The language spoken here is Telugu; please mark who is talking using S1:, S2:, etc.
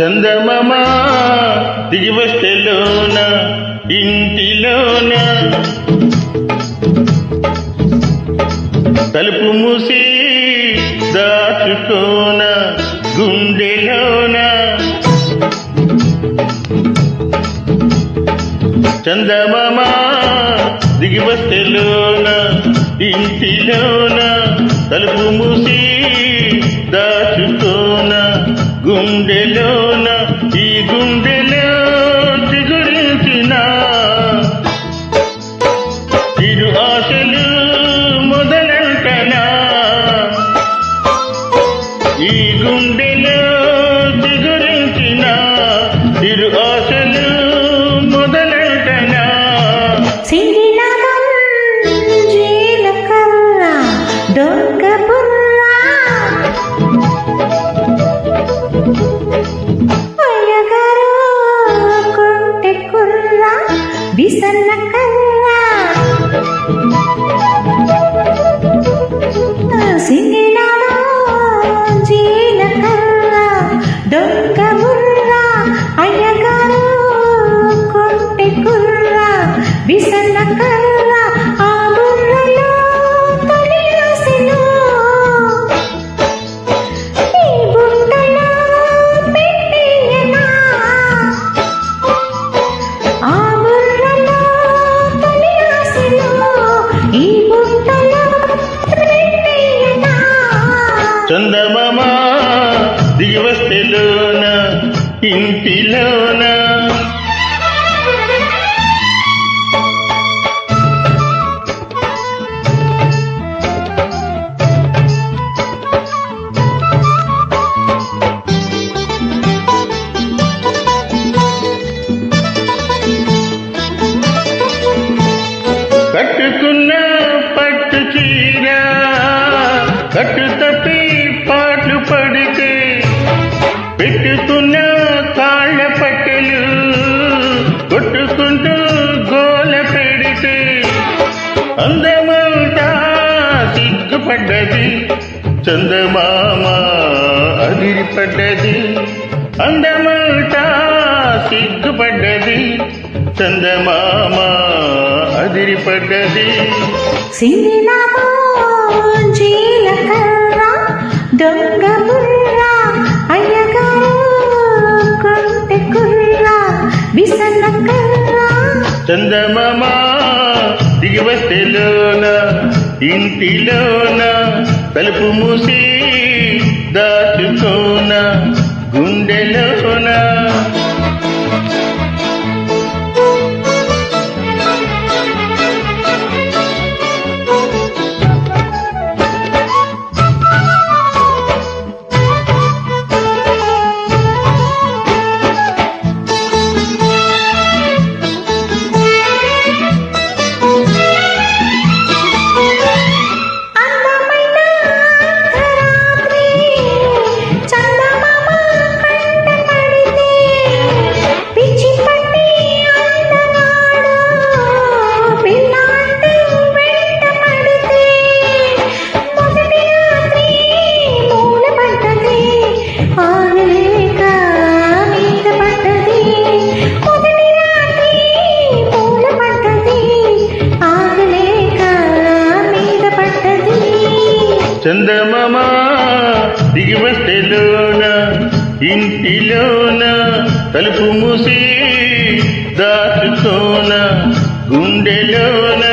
S1: చందమామ దిగి ఇంటిలోన. తలుపు మూసి దాచుకోన గుండెలోన. చందమామ దిగివస్తలోన ఇంటిలోన. తలుపు మూసి దాచుకోనా గుండెలోన ఈ గుండెలో చిగురించిన ఇరు ఆశలు మొదలంటనా? ఈ గుండెలో చిగురించిన ఇరు ఆశలు మొదలంటనా?
S2: సింగినాదం జీలకర్ర దొంగ విసన్న కర్ర సింగినాదం జీలకర్ర దొంగ బుర్ర అయ్యగారు కొంటె విసన్న
S1: ఇంటిలోనా? అందమంతా సిగ్గుపడ్డది. చందమామ అదిరిపడ్డది. అందమంతా సిగ్గుపడ్డది. చందమామ అదిరిపడ్డది.
S2: దొంగ బుర్ర అయ్యగారు కొంటె కుర్ర విసన్న కర్ర
S1: చందమామ దిగి వస్తేలోన ఇంటిలోన తలుపు మూసి
S2: చందమమా
S1: దిగి వస్తేలోన ఇంటిలోన తలుపు మూసి దాచుకోన గుండెలోనా